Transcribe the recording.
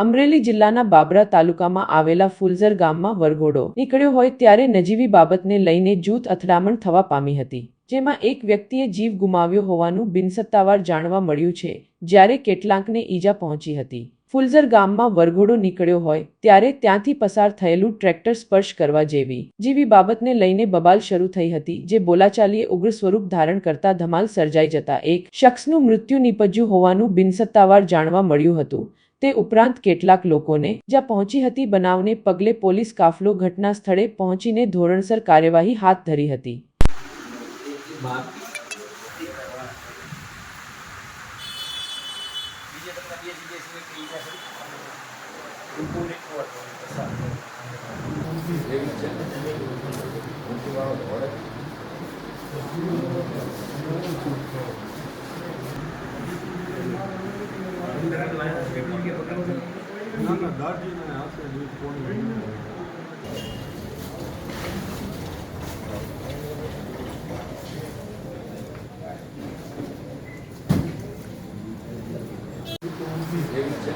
અમરેલી જિલ્લાના બાબરા તાલુકામાં આવેલા ફુલઝર ગામમાં વરઘોડો નીકળ્યો હોય ત્યારે નજીવી બાબતને લઈને જૂથ અથડામણ થવા પામી હતી, જેમાં એક વ્યક્તિએ જીવ ગુમાવ્યો હોવાનું બિનસત્તાવાર જાણવા મળ્યું છે, જ્યારે કેટલાકને ઈજા પહોંચી હતી. ફુલઝર ગામમાં વરઘોડો નીકળ્યો હોય ત્યારે ત્યાંથી પસાર થયેલું ટ્રેક્ટર સ્પર્શ કરવા જેવી જેવી બાબતને લઈને બબાલ શરૂ થઈ હતી, જે બોલાચાલીએ ઉગ્ર સ્વરૂપ ધારણ કરતા ધમાલ સર્જાઈ જતા એક શખ્સનું મૃત્યુ નીપજ્યું હોવાનું બિનસત્તાવાર જાણવા મળ્યું હતું. તે ઉપરાંત કેટલાક લોકોને, જ્યાં પહોંચી હતી બનાવને પગલે પોલીસ કાફલો ઘટના સ્થળે પહોંચીને ધોરણસર કાર્યવાહી હાથ ધરી હતી. Thank ના એવું છે